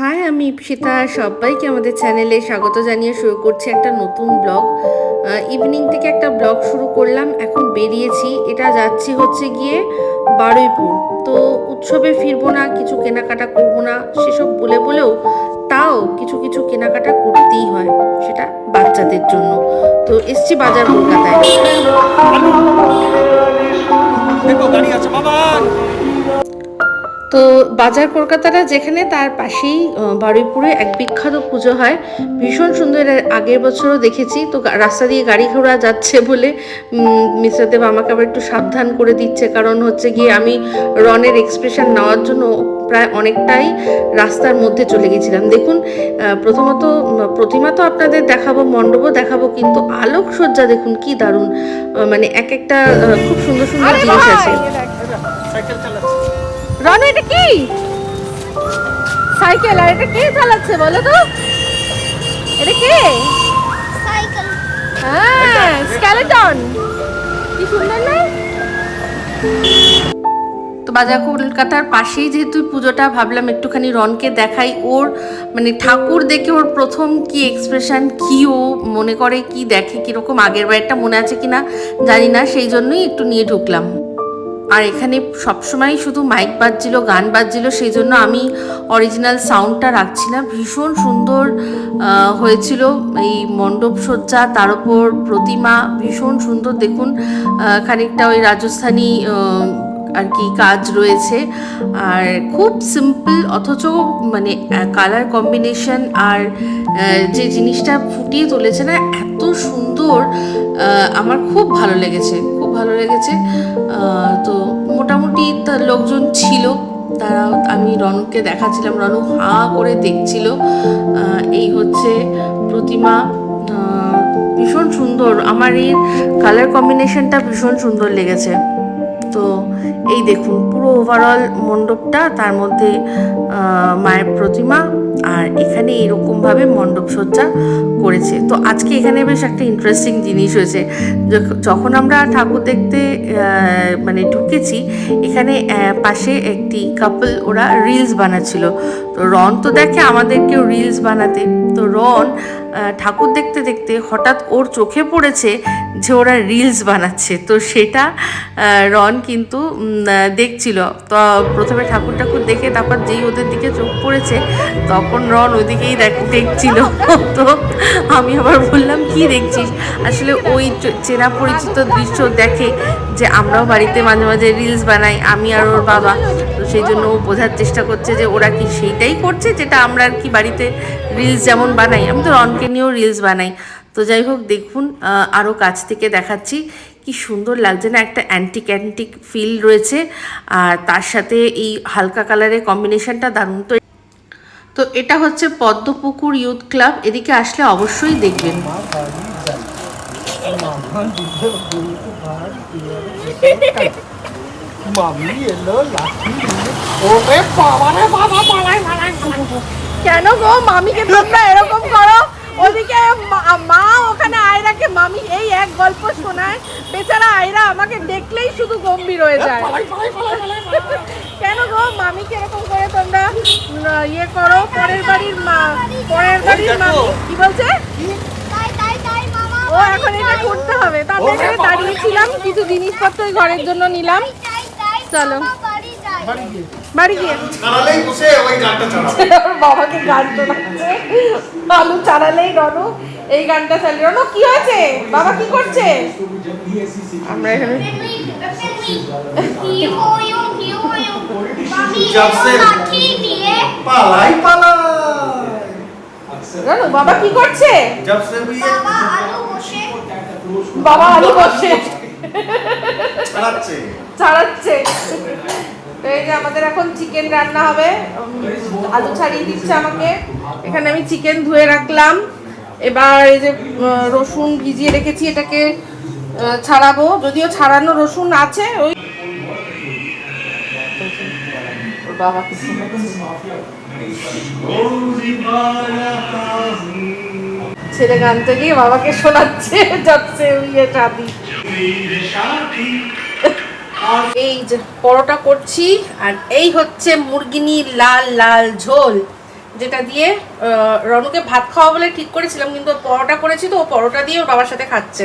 High, আমি ইপসিতা সবাইকে আমাদের চ্যানেলে স্বাগত জানিয়ে শুরু করছি একটা নতুন ব্লগ। ইভিনিং থেকে একটা ব্লগ শুরু করলাম, এখন বেরিয়েছি। এটা যাচ্ছি হচ্ছে গিয়ে বারুইপুর। তো উৎসবে ফিরবো না, কিছু কেনাকাটা করব না, সেসব বলে বলেও তাও কিছু কিছু কেনাকাটা করতেই হয়, সেটা বাচ্চাদের জন্য। তো এসছি বাজার কলকাতায়। তো বাজার কলকাতাটা যেখানে তার পাশেই বারুইপুরে এক বিখ্যাত পুজো হয়। ভীষণ সুন্দর আগের বছরও দেখেছি। তো রাস্তা দিয়ে গাড়ি ঘোড়া যাচ্ছে বলে মিস্টার দেব আমাকে আবার একটু সাবধান করে দিচ্ছে। কারণ হচ্ছে গিয়ে আমি রনের এক্সপ্রেশন নেওয়ার জন্য প্রায় অনেকটাই রাস্তার মধ্যে চলে গেছিলাম। দেখুন প্রথমত প্রতিমা তো আপনাদের দেখাবো মণ্ডপও দেখাবো কিন্তু আলোকসজ্জা দেখুন কি দারুণ। মানে এক একটা খুব সুন্দর সুন্দর জিনিস আছে। সাইকেল চালাচ্ছে। রন এটা কি? সাইকেল আর এটা কে চালাচ্ছে বলো তো? এটা কে? সাইকেল। হ্যাঁ স্কেলেটন। কি সুন্দর না? তো বাজার কলকাতার পাশেই যেহেতু পুজোটা ভাবলাম একটুখানি রনকে দেখাই। ওর মানে ঠাকুর দেখে ওর প্রথম কি এক্সপ্রেশন কি ও মনে করে কি দেখে কীরকম আগের বারটা মনে আছে কিনা জানি না সেই জন্যই একটু নিয়ে ঢুকলাম। আর এখানে সবসময় শুধু মাইক বাজছিল, গান বাজছিল, সেই জন্য আমি অরিজিনাল সাউন্ডটা রাখছি না ভীষণ সুন্দর হয়েছিল এই মণ্ডপ সজ্জা, তার উপর প্রতিমা, ভীষণ সুন্দর। দেখুন খানিকটা ওই রাজস্থানী আর কি কাজ রয়েছে। আর খুব সিম্পল অথচ মানে কালার কম্বিনেশন আর যে জিনিসটা ফুটিয়ে তুলেছে না, এত সুন্দর আমার খুব ভালো লেগেছে। ভালো লেগেছে। তো মোটামুটি তার লোকজন ছিল। তারা, আমি রনুকে দেখাচ্ছিলাম। রনু হা করে দেখছিল। এই হচ্ছে প্রতিমা। ভীষণ সুন্দর। আমার এই কালার কম্বিনেশনটা ভীষণ সুন্দর লেগেছে। তো এই দেখুন, পুরো ওভারঅল মণ্ডপটা, তার মধ্যে মায়ের প্রতিমা, আর এখানে এরকমভাবে মণ্ডপ সজ্জা করেছে। তো আজকে এখানে বেশ একটা ইন্টারেস্টিং জিনিস হয়েছে। যখন আমরা ঠাকুর দেখতে মানে ঢুকেছি, এখানে পাশে একটি কাপল ওরা রিলস বানাচ্ছিল। তো রন তো দেখে আমাদেরকেও রিলস বানাতে। তো রন ঠাকুর দেখতে দেখতে হঠাৎ ওর চোখে পড়েছে যে ওরা রিলস বানাচ্ছে। তো সেটা রন কিন্তু দেখছিল। তো প্রথমে ঠাকুর ঠাকুর দেখে তারপর যেই ওদের দিকে চোখ পড়েছে, তখন রন ওদিকেই দেখ- দেখছিল। তো আমি আবার বললাম, কি দেখছিস? আসলে ওই চেনা পরিচিত দৃশ্য দেখে যে আমরাও বাড়িতে মাঝে মাঝে রিলস বানাই, আমি আর ওর বাবা। তো সেই জন্য ও বোঝার চেষ্টা করছে যে ওরা কি সেইটাই করছে যেটা আমরা আর কি বাড়িতে রিলস যেমন বানাই। আমি তো রনকে নিয়েও রিলস বানাই। তো যাই হোক, দেখুন আরও কাছ থেকে দেখাচ্ছি। কি সুন্দর লাগছে না একটা অ্যান্টিক অ্যান্টিক ফিল রয়েছে। আর তার সাথে এই হালকা কালারের কম্বিনেশনটা দারুণ তো তো এটা হচ্ছে পদ্মপুকুর ইউথ ক্লাব, এদিকে আসলে অবশ্যই দেখবেন। কেন গো? মামিকে তোমরা এরকম করো? ওদিকে মা- ওখানে আয়রাকে মামি এই এক গল্প শোনায়। বেচারা আয়রা আমাকে দেখলেই শুধু গম্ভীর হয়ে যায়। কেন গো? মামিকে এরকম ইয়ে করো পরের বাড়ির মা পরের বাড়ির মামি। কি বলছে? তাই তাই তাই মামা ও এখন এটা করতে হবে। তাহলে এখানে দাঁড়িয়েছিলাম কিছু জিনিসপত্র ঘরের জন্য নিলাম। চলো। বাড়ি গিয়ে। চালালেই বসে ওই গানটা চালাবে। বাবাকে গান শোনাচ্ছে। আলু চালালেই রনু এই গানটা চালিয়ে রনু কি হয়েছে? বাবা কি করছে? আমরা এখানে কি পালাই পালাই। বাবা কি করছে? বাবা আলু বসে। বাবা আলু বসে। চালাচ্ছে ছাড়াচ্ছে। এই যে আমাদের এখন চিকেন রান্না হবে। আলু ছাড়িয়ে দিচ্ছে আমাকে। এখানে আমি চিকেন ধুয়ে রাখলাম। এবার এই যে রসুন ভিজিয়ে রেখেছি এটাকে ছাড়াবো। যদিও ছাড়ানো রসুন আছে ওই ওর বাবা কিছু ছেলে গানতে গিয়ে বাবাকে শোনাচ্ছে যাচ্ছে ইয়ে এই যে পরোটা করছি আর এই হচ্ছে মুরগিনি লাল লাল ঝোল যেটা দিয়ে রনুকে ভাত খাওয়া বলে ঠিক করেছিলাম কিন্তু পরোটা করেছি তো ও পরোটা দিয়ে ওর বাবার সাথে খাচ্ছে।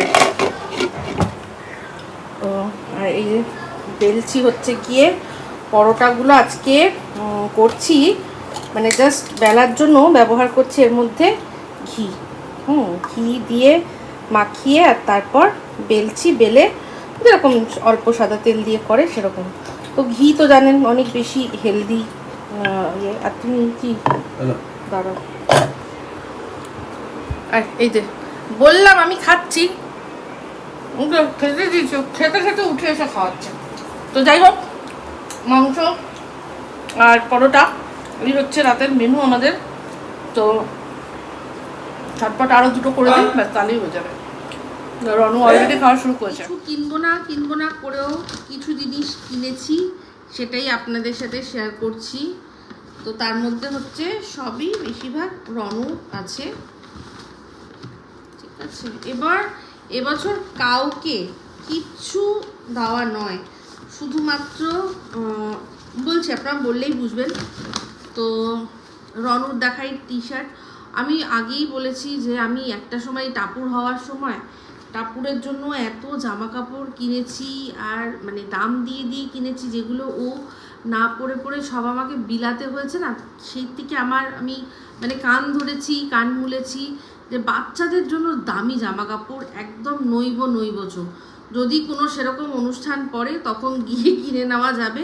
ও আর এই যে বেলছি হচ্ছে গিয়ে পরোটাগুলো আজকে করছি। মানে জাস্ট বেলার জন্য ব্যবহার করছি এর মধ্যে ঘি। হুম ঘি দিয়ে মাখিয়ে আর তারপর বেলছি বেলে যেরকম অল্প সাদা তেল দিয়ে করে সেরকম। তো ঘি তো জানেন অনেক বেশি হেলদি ইয়ে। আর তুমি কি? দাঁড়াও। আর এই যে বললাম আমি খাচ্ছি। খেতে দিয়েছ খেতে খেতে উঠে এসে খাওয়াচ্ছে। তো যাই হোক মাংস আর পরোটা। এই হচ্ছে রাতের মেনু আমাদের। তো ঝটপট আরও দুটো করে দিই, ব্যাস তাহলেই হয়ে যাবে। রনু অলরেডি খাওয়া শুরু করেছে। কিনবো না কিনবো না করেও কিছু জিনিস কিনেছি, সেটাই আপনাদের সাথে শেয়ার করছি। তো তার মধ্যে হচ্ছে সবই বেশিরভাগ রনু আছে। ঠিক আছে। এবার এবছর কাউকে কিচ্ছু দেওয়া নয়। শুধুমাত্র বলছি, আপনারা বললেই বুঝবেন। তো রনুর দেখাই টি শার্ট আমি আগেই বলেছি যে আমি একটা সময় টাপুর হওয়ার সময় টাপুরের জন্য এত জামা কাপড় কিনেছি আর মানে দাম দিয়ে দিয়ে কিনেছি যেগুলো ও না পরে পরে সব আমাকে বিলাতে হয়েছে না, সেই থেকে আমার আমি মানে কান ধরেছি, কান মুলেছি যে বাচ্চাদের জন্য দামি জামা কাপড় একদম নইব নইবচ যদি কোনো সেরকম অনুষ্ঠান পড়ে, তখন গিয়ে কিনে নেওয়া যাবে।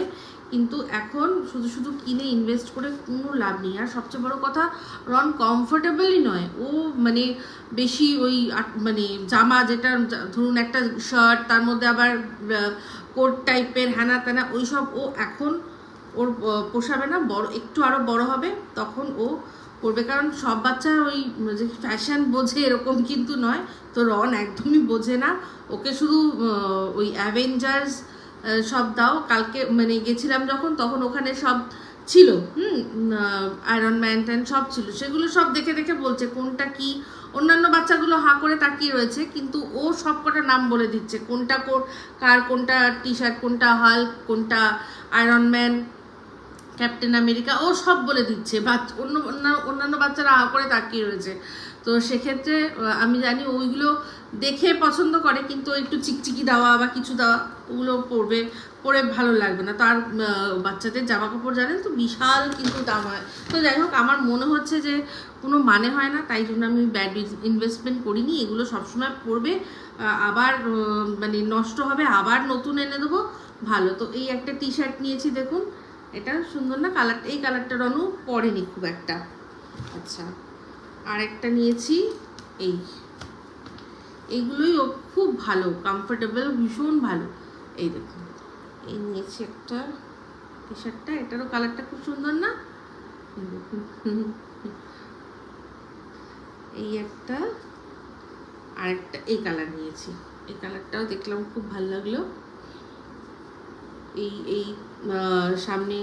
কিন্তু এখন শুধু শুধু কিনে ইনভেস্ট করে কোনো লাভ নেই। আর সবচেয়ে বড় কথা, রন কমফোর্টেবলই নয়। ও মানে বেশি ওই মানে জামা যেটা ধরুন একটা শার্ট তার মধ্যে আবার কোট টাইপের হ্যানা ত্যানা ওইসব ও এখন ওর পোষাবে না। বড়, একটু আরও বড় হবে, তখন ও করবে। কারণ সব বাচ্চা ওই যে ফ্যাশন বোঝে এরকম কিন্তু নয়। তো রন একদমই বোঝে না। ওকে শুধু ওই অ্যাভেঞ্জার্স সব দাও। কালকে মানে গেছিলাম যখন, তখন ওখানে সব ছিল। হুম আয়রন ম্যান ট্যান সব ছিল। সেগুলো সব দেখে দেখে বলছে কোনটা কি। অন্যান্য বাচ্চাগুলো হাঁ করে তাকিয়ে রয়েছে, কিন্তু ও সব কটা নাম বলে দিচ্ছে। কোনটা কোর কার কোনটা টি শার্ট কোনটা হাল কোনটা আয়রন ম্যান ক্যাপ্টেন আমেরিকা ও সব বলে দিচ্ছে। অন্য- অন্যান্য বাচ্চারা আ করে তাকিয়ে রয়েছে। তো সেক্ষেত্রে আমি জানি ওইগুলো দেখে পছন্দ করে, কিন্তু একটু চিকচিকি দেওয়া বা কিছু দেওয়া, ওগুলো পরবে পরে ভালো লাগবে না। তার বাচ্চাদের জামা কাপড় জানেন তো, বিশাল কিন্তু দাম হয়। তো যাই হোক, আমার মনে হচ্ছে যে কোনো মানে হয় না, তাই জন্য আমি ব্যাড ইনভেস্টমেন্ট করিনি, এগুলো সবসময় পরবে আবার মানে নষ্ট হবে, আবার নতুন এনে দেবো, ভালো। তো এই একটা টি শার্ট নিয়েছি দেখুন এটা সুন্দর না? কালারটা এই কালারটা রনু পরেনি খুব একটা। আচ্ছা আর একটা নিয়েছি, এই। এইগুলোই ও খুব ভালো কমফোর্টেবল ভীষণ ভালো। এই দেখুন, এই নিয়েছি একটা টি শার্টটা এটারও কালারটা খুব সুন্দর না? এই একটা আর একটা এই কালার নিয়েছি। এই কালারটাও দেখলাম খুব ভালো লাগল। এই এই সামনে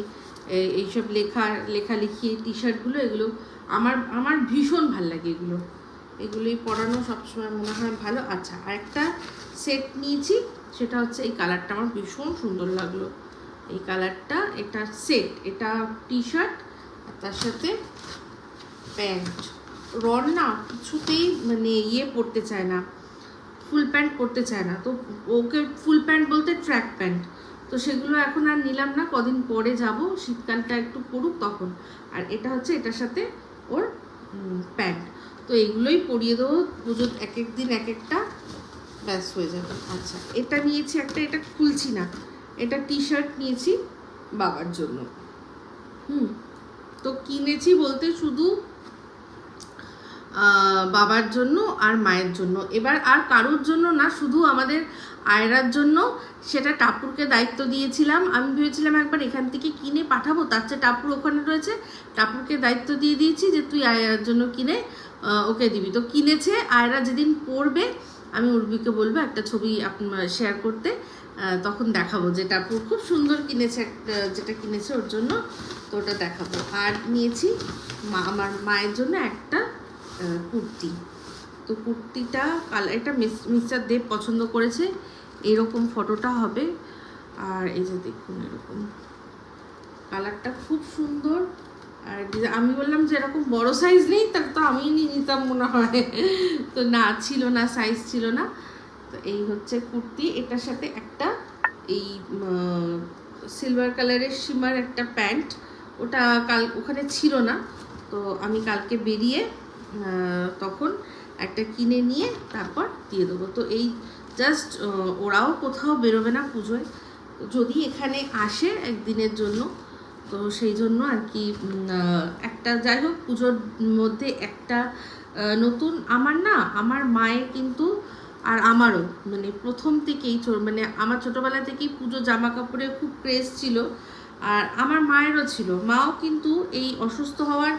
এইসব লেখা, লেখালেখি টি শার্টগুলো এগুলো আমার আমার ভীষণ ভালো লাগে এগুলো। এগুলোই পরানো সবসময় মনে হয় ভালো। আচ্ছা আরেকটা সেট নিয়েছি, সেটা হচ্ছে এই কালারটা আমার ভীষণ সুন্দর লাগল। এই কালারটা এটা সেট এটা টি শার্ট আর তার সাথে প্যান্ট রন না কিছুতেই মানে ইয়ে পরতে চায় না ফুল প্যান্ট পরতে চায় না। তো ওকে ফুল প্যান্ট বলতে ট্র্যাক প্যান্ট তো সেগুলো এখন আর নিলাম না, কদিন পরে যাব, শীতকালটা একটু পড়ুক তখন। আর এটা হচ্ছে, এটার সাথে ওর প্যান্ট। তো এগুলোই পরিয়ে দেবো, পুজোর এক এক দিন এক একটা ব্যাস হয়ে যাবে। আচ্ছা এটা নিয়েছি একটা, এটা খুলছি না। এটা টি শার্ট নিয়েছি বাবার জন্য। হুম, তো কিনেছি বলতে শুধু বাবার জন্য আর মায়ের জন্য। এবার আর কারোর জন্য না, শুধু আমাদের আয়রার জন্য। সেটা টাপুরকে দায়িত্ব দিয়েছিলাম। আমি ভেবেছিলাম একবার এখান থেকে কিনে পাঠাবো। তার চেয়ে টাপুর ওখানে রয়েছে। টাপুরকে দায়িত্ব দিয়ে দিয়েছি যে, তুই আয়রার জন্য কিনে ওকে দিবি। তো কিনেছে। আয়রা যেদিন পড়বে, আমি উর্বিকে বলব একটা ছবি আপনার শেয়ার করতে। তখন দেখাবো যে, টাপুর খুব সুন্দর কিনেছে একটা, যেটা কিনেছে ওর জন্য। তো ওটা দেখাবো। আর নিয়েছি মা, আমার মায়ের জন্য একটা কুর্তি। তো কুর্তিটা কালার এটা মিস্টার দেব পছন্দ করেছে। এরকম ফটোটা হবে। আর এই যে দেখুন এরকম। কালারটা খুব সুন্দর। আর আমি বললাম যে এরকম বড় সাইজ নেই, তাহলে তো আমি নিয়ে নিতাম মনে হয়। তো না, ছিল না সাইজ ছিল না। তো এই হচ্ছে কুর্তি। এটার সাথে একটা এই সিলভার কালারের সিমার একটা প্যান্ট। ওটা কাল, ওখানে ছিল না। তো আমি কালকে বেরিয়ে তখন একটা কিনে নিয়ে তারপর দিয়ে দেবো। তো এই জাস্ট ওরাও কোথাও বেরোবে না পুজোয়। যদি এখানে আসে একদিনের জন্য, তো সেই জন্য আর কি একটা যাই হোক, পুজোর মধ্যে একটা নতুন, আমার না, আমার মায়ের কিন্তু আর আমারও মানে প্রথম থেকেই মানে আমার ছোটোবেলা থেকেই পুজো জামা কাপড়ের খুব ক্রেজ ছিল। আর আমার মায়েরও ছিল। মাও কিন্তু এই অসুস্থ হওয়ার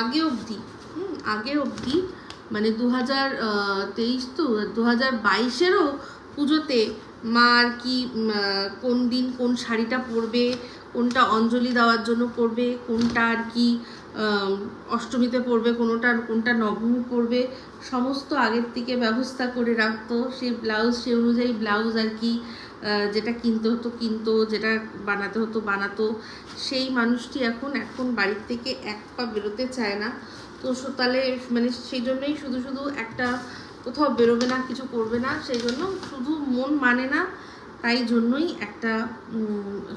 আগে অবধি আগে অবধি মানে দু হাজার তেইশ তো দু হাজার বাইশেরও পুজোতে মা আর কি কোন দিন কোন শাড়িটা পরবে, কোনটা অঞ্জলি দেওয়ার জন্য পরবে, কোনটা আর কি অষ্টমীতে পরবে, কোনোটা কোনটা নবমী পরবে, সমস্ত আগের থেকে ব্যবস্থা করে রাখতো। সেই ব্লাউজ, সে অনুযায়ী ব্লাউজ আর কি যেটা কিনতে হতো, কিনতো, যেটা বানাতে হতো, বানাতো। সেই মানুষটি এখন এখন বাড়ির থেকে এক পা বেরোতে চায় না। তো তাহলে মানে সেই জন্যই শুধু শুধু একটা কোথাও বেরোবে না, কিছু করবে না, সেই জন্য শুধু মন মানে না, তাই জন্যই একটা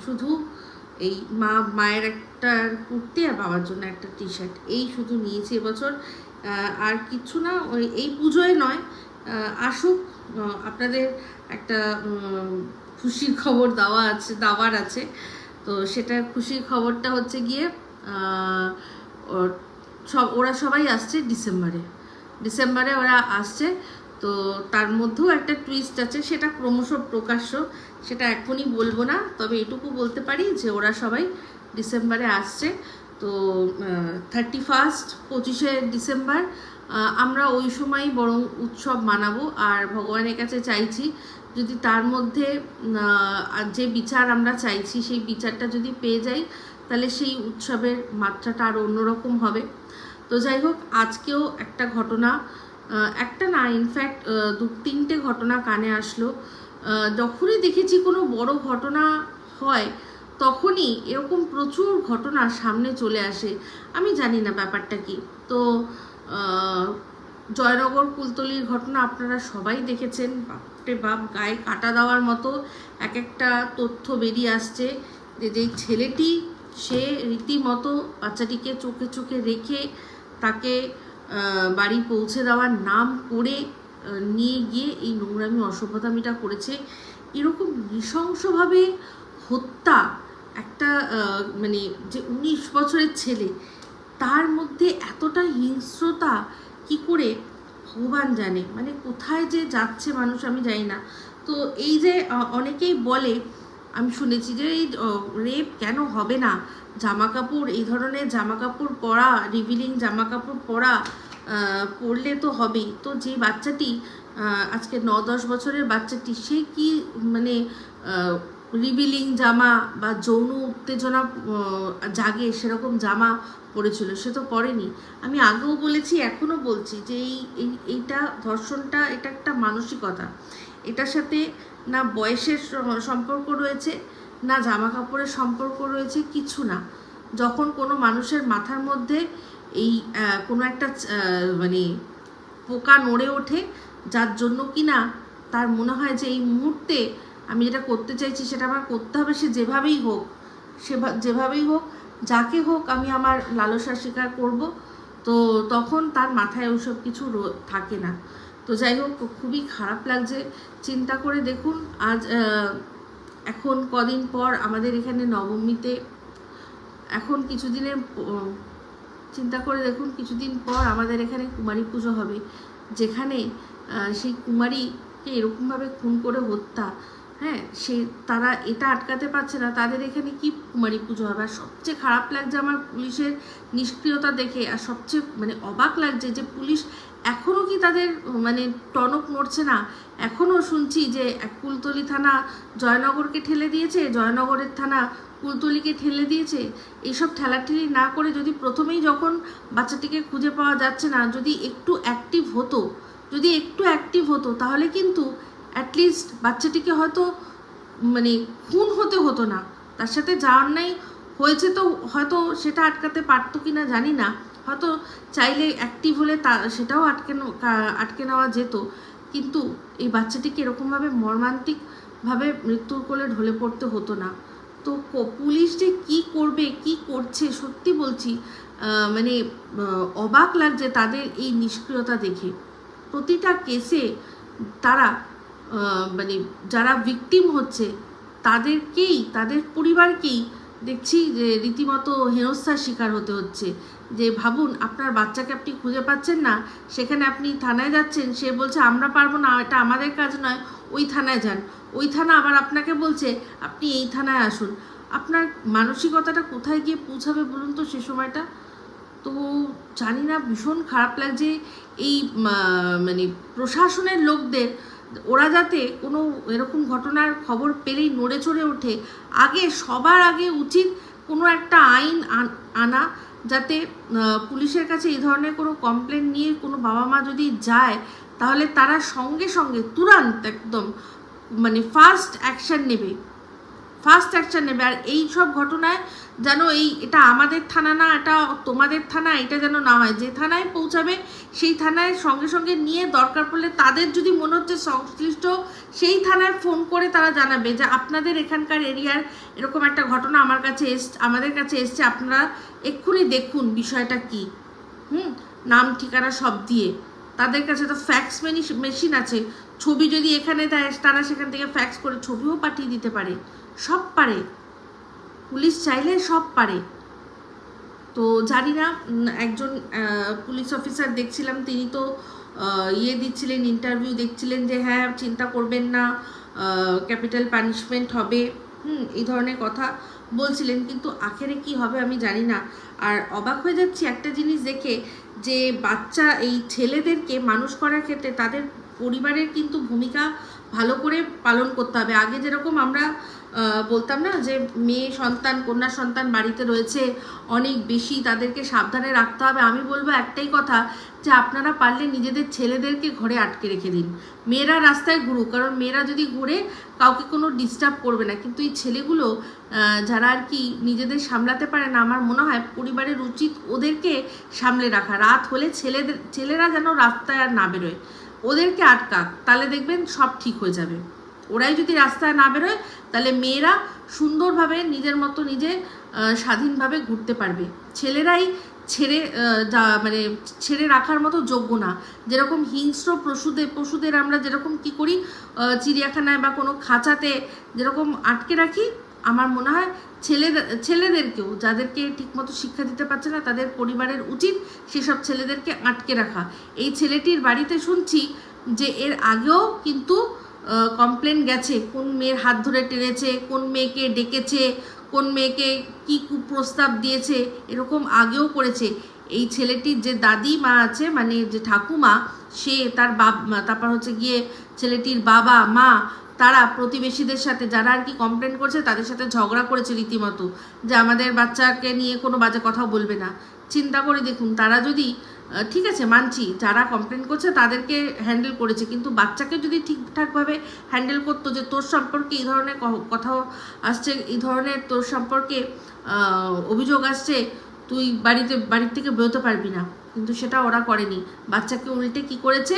শুধু এই মা, মায়ের একটা কুর্তি আর বাবার জন্য একটা টি শার্ট এই শুধু নিয়েছি এবছর। আর কিছু না, ওই, এই পুজোয় নয় আসুক আপনাদের একটা খুশির খবর দেওয়া আছে, দেওয়ার আছে। তো সেটা খুশির খবরটা হচ্ছে গিয়ে সব ওরা সবাই আসছে ডিসেম্বরে। ডিসেম্বরে ওরা আসছে, তো তার মধ্যেও একটা টুইস্ট আছে, সেটা ক্রমশ প্রকাশ্য, সেটা এখনই বলব না, তবে এটুকু বলতে পারি যে ওরা সবাই ডিসেম্বরে আসছে। তো থার্টি ফার্স্ট পঁচিশে ডিসেম্বর আমরা ওই সময়ই বরং উৎসব মানাবো। আর ভগবানের কাছে চাইছি যদি তার মধ্যে যে বিচার আমরা চাইছি, সেই বিচারটা যদি পেয়ে যাই, তাহলে সেই উৎসবের মাত্রাটা আরও অন্যরকম হবে। তো যাই হোক, আজকেও একটা ঘটনা একটা না ইনফ্যাক্ট দু তিনটে ঘটনা কানে আসলো। যখনই দেখেছি কোনো বড় ঘটনা হয়, তখনই এরকম প্রচুর ঘটনা সামনে চলে আসে। আমি জানি না ব্যাপারটা কি। তো জয়নগর কুলতলির ঘটনা আপনারা সবাই দেখেছেন। বাপরে বাপ, গায়ে কাটা দেওয়ার মতো এক একটা তথ্য বেরিয়ে আসছে যে যেই ছেলেটি, সে রীতিমতো বাচ্চাটিকে চোখে চোখে রেখে তাকে বাড়ি পৌঁছে দেওয়ার নাম করে নিয়ে গিয়ে এই নোংরামি, অসভ্যতামিটা করেছে। এরকম নৃশংসভাবে হত্যা একটা মানে যে উনিশ বছরের ছেলে, তার মধ্যে এতটা হিংস্রতা কি করে ভগবান জানে? মানে কোথায় যে যাচ্ছে মানুষ আমি জানি না। তো এই যে অনেকেই বলে আমি শুনেছি যে এই রেপ কেন হবে না? জামা কাপড় এই ধরনের জামা কাপড় পরা রিভিলিং জামা কাপড় পরা পরলে তো হবেই। তো যে বাচ্চাটি আজকে ন দশ বছরের বাচ্চাটি, সে কি মানে রিভিলিং জামা বা যৌন উত্তেজনা জাগে সেরকম জামা পরেছিল? সে তো পরেনি। আমি আগেও বলেছি, এখনও বলছি যে এই- এইটা ধর্ষণটা, এটা একটা মানসিকতা। এটার সাথে না বয়সের সম্পর্ক রয়েছে, না জামা কাপড়ের সম্পর্ক রয়েছে, কিছু না। যখন কোনো মানুষের মাথার মধ্যে এই কোনো একটা মানে পোকা নড়ে ওঠে, যার জন্য কি না তার মনে হয় যে এই মুহূর্তে আমি যেটা করতে চাইছি সেটা আমার করতে হবে, সে যেভাবেই হোক সে যেভাবেই হোক, যাকে হোক আমি আমার লালসা স্বীকার করব। তো তখন তার মাথায় ওইসব কিছু থাকে না। তো যাই হোক, খুবই খারাপ লাগছে। চিন্তা করে দেখুন, আজ এখন কদিন পর আমাদের এখানে নবমীতে, এখন কিছুদিনের চিন্তা করে দেখুন, কিছুদিন পর আমাদের এখানে কুমারী পুজো হবে। যেখানে সেই কুমারীকে এরকমভাবে খুন করে হত্যা হ্যাঁ সে তারা এটা আটকাতে পারছে না। তাদের এখানে কি কুমারী পুজো হবে? আর সবচেয়ে খারাপ লাগছে আমার পুলিশের নিষ্ক্রিয়তা দেখে, আর সবচেয়ে মানে অবাক লাগছে যে পুলিশ এখনও কি তাদের মানে টনক নড়ছে না? এখনও শুনছি যে কুলতলি থানা জয়নগরকে ঠেলে দিয়েছে, জয়নগরের থানা কুলতলিকে ঠেলে দিয়েছে। এইসব ঠেলাঠেলি না করে যদি প্রথমেই যখন বাচ্চাটিকে খুঁজে পাওয়া যাচ্ছে না, যদি একটু অ্যাক্টিভ হতো, যদি একটু অ্যাক্টিভ হতো, তাহলে কিন্তু অ্যাটলিস্ট বাচ্চাটিকে হয়তো মানে খুন হতে হতো না। তার সাথে যা অন্যায় হয়েছে তো হয়তো সেটা আটকাতে পারতো কি না জানি না। হয়তো চাইলে অ্যাক্টিভ হলে তা, সেটাও আটকে আটকে নেওয়া যেত। কিন্তু এই বাচ্চাটিকে এরকমভাবে মর্মান্তিকভাবে মৃত্যুর কোলে ঢলে পড়তে হতো না। তো পুলিশ যে কী করবে, কি করছে সত্যি বলছি মানে অবাক লাগছে তাদের এই নিষ্ক্রিয়তা দেখে। প্রতিটা কেসে তারা মানে যারা ভিকটিম হচ্ছে, তাদেরকেই, তাদের পরিবারকেই দেখছি যে রীতিমতো হেনস্থার শিকার হতে হচ্ছে। যে ভাবুন, আপনার বাচ্চাকে আপনি খুঁজে পাচ্ছেন না, সেখানে আপনি থানায় যাচ্ছেন, সে বলছে, আমরা পারব না, এটা আমাদের কাজ নয়, ওই থানায় যান। ওই থানা আবার আপনাকে বলছে, আপনি এই থানায় আসুন। আপনার মানসিকতাটা কোথায় গিয়ে পৌঁছাবে বলুন তো সে সময়টা? তো জানি না, ভীষণ খারাপ লাগছে। এই মানে প্রশাসনের লোকদের ওরা যাতে কোনো এরকম ঘটনার খবর পেলেই নড়ে চড়ে ওঠে, আগে সবার আগে উচিত কোনো একটা আইন আনা যাতে পুলিশের কাছে এই ধরনের কোনো কমপ্লেন নিয়ে কোনো বাবা মা যদি যায়, তাহলে তারা সঙ্গে সঙ্গে তুরান্ত একদম মানে ফার্স্ট অ্যাকশান নেবে। ফার্স্ট অ্যাকশন নেবে। আর এই সব ঘটনায় যেন এই এটা আমাদের থানা না, এটা তোমাদের থানা, এটা যেন না হয়। যে থানায় পৌঁছাবে, সেই থানায় সঙ্গে সঙ্গে নিয়ে দরকার পড়লে তাদের যদি মনে হচ্ছে সংশ্লিষ্ট, সেই থানায় ফোন করে তারা জানাবে যে আপনাদের এখানকার এরিয়ার এরকম একটা ঘটনা আমার কাছে এস, আমাদের কাছে এসছে, আপনারা এক্ষুনি দেখুন বিষয়টা কি। হুম? নাম, ঠিকানা সব দিয়ে। তাদের কাছে তো ফ্যাক্স মেশিন আছে। ছবি যদি এখানে দেয়, তারা সেখান থেকে ফ্যাক্স করে ছবিও পাঠিয়ে দিতে পারে। সব পারে। পুলিশ চাইলে সব পারে। তো জানি না একজন পুলিশ অফিসার দেখছিলাম, তিনি তো ইয়ে দিচ্ছিলেন, ইন্টারভিউ দেখছিলেন যে হ্যাঁ চিন্তা করবেন না ক্যাপিটাল পানিশমেন্ট হবে। হুম, এই ধরনের কথা বলছিলেন, কিন্তু আখেরে কি হবে আমি জানি না। আর অবাক হয়ে যাচ্ছি একটা জিনিস দেখে যে, বাচ্চা, এই ছেলেদেরকে মানুষ করার ক্ষেত্রে তাদের পরিবারের কিন্তু ভূমিকা ভালো করে পালন করতে হবে। আগে যেরকম আমরা বলতাম না যে মেয়ে সন্তান, কন্যা সন্তান বাড়িতে রয়েছে অনেক বেশি, তাদেরকে সাবধানে রাখতে হবে। আমি বলব একটাই কথা যে আপনারা পারলে নিজেদের ছেলেদেরকে ঘরে আটকে রেখে দিন। মেয়েরা রাস্তায় ঘুরুক, কারণ মেয়েরা যদি ঘুরে কাউকে কোনো ডিস্টার্ব করবে না। কিন্তু এই ছেলেগুলো যারা আর কি নিজেদের সামলাতে পারে না, আমার মনে হয় পরিবারের উচিত ওদেরকে সামলে রাখা। রাত হলে ছেলেদের, ছেলেরা যেন রাস্তায় আর না বেরোয়। ওদেরকে আটকাক, তাহলে দেখবেন সব ঠিক হয়ে যাবে। ওরাই যদি রাস্তায় না বেরোয়, তাহলে মেয়েরা সুন্দরভাবে নিজের মতো নিজে স্বাধীনভাবে ঘুরতে পারবে। ছেলেরাই ছেড়ে যা মানে ছেড়ে রাখার মতো যোগ্য না। যেরকম হিংস্র পশুদের পশুদের আমরা যেরকম কি করি চিড়িয়াখানায় বা কোনো খাঁচাতে যেরকম আটকে রাখি, আমার মনে হয় ছেলেদের ছেলেদেরকেও, যাদেরকে ঠিকমতো শিক্ষা দিতে পারছে না, তাদের পরিবারের উচিত সেসব ছেলেদেরকে আটকে রাখা। এই ছেলেটির বাড়িতে শুনছি যে এর আগেও কিন্তু কমপ্লেন গেছে, কোন মেয়ের হাত ধরে টেনেছে, কোন মেয়েকে ডেকেছে, কোন মেয়েকে কি কুপ্রস্তাব দিয়েছে, এরকম আগেও করেছে। এই ছেলেটির যে দাদি মা আছে মানে যে ঠাকুমা, সে তার বাব তারপর হচ্ছে গিয়ে ছেলেটির বাবা, মা, তারা প্রতিবেশীদের সাথে যারা আর কি কমপ্লেন করছে, তাদের সাথে ঝগড়া করেছে রীতিমতো। যে আমাদের বাচ্চাকে নিয়ে কোনো বাজে কথা বলবে না। চিন্তা করে দেখুন, তারা যদি ঠিক আছে, মানছি। যারা কমপ্লেন করছে তাদেরকে হ্যান্ডেল করেছে। কিন্তু বাচ্চাকে যদি ঠিকঠাকভাবে হ্যান্ডেল করতো যে তোর সম্পর্কে এই ধরনের কথাও আসছে, এই ধরনের তোর সম্পর্কে অভিযোগ আসছে, তুই বাড়িতে, বাড়ির থেকে বেরোতে পারবি না। কিন্তু সেটা ওরা করেনি। বাচ্চাকে উল্টে কি করেছে?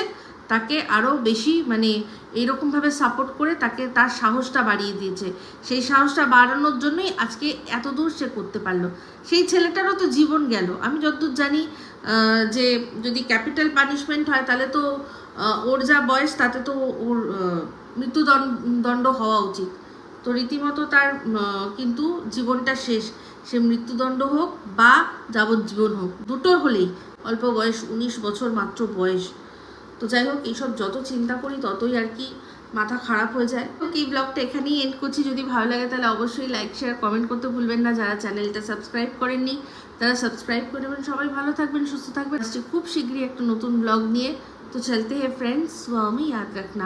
তাকে আরও বেশি মানে এইরকমভাবে সাপোর্ট করে তাকে তার সাহসটা বাড়িয়ে দিয়েছে। সেই সাহসটা বাড়ানোর জন্যই আজকে এত দূর সে করতে পারল। সেই ছেলেটারও তো জীবন গেল। আমি যতদূর জানি যে যদি ক্যাপিটাল পানিশমেন্ট হয়, তাহলে তো ওর যা বয়স, তাতে তো ওর মৃত্যুদণ্ড, দণ্ড হওয়া উচিত। তো রীতিমতো তার কিন্তু জীবনটা শেষ। সে মৃত্যুদণ্ড হোক বা যাবজ্জীবন হোক, দুটো হলেই। অল্প বয়স উনিশ বছর মাত্র বয়স। তো যাই হোক, এইসব যত চিন্তা করি, ততই আর কি মাথা খারাপ হয়ে যায়। তো এই ব্লগটা এখানেই এন্ড করছি। যদি ভালো লাগে, তাহলে অবশ্যই লাইক শেয়ার কমেন্ট করতে ভুলবেন না। যারা চ্যানেলটা সাবস্ক্রাইব করেননি তারা সাবস্ক্রাইব করে দেবেন। সবাই ভালো থাকবেন, সুস্থ থাকবেন। খুব শীঘ্রই একটা নতুন ব্লগ নিয়ে। তো চলতে হে ফ্রেন্ডস আমি ইয়াদ রাখনা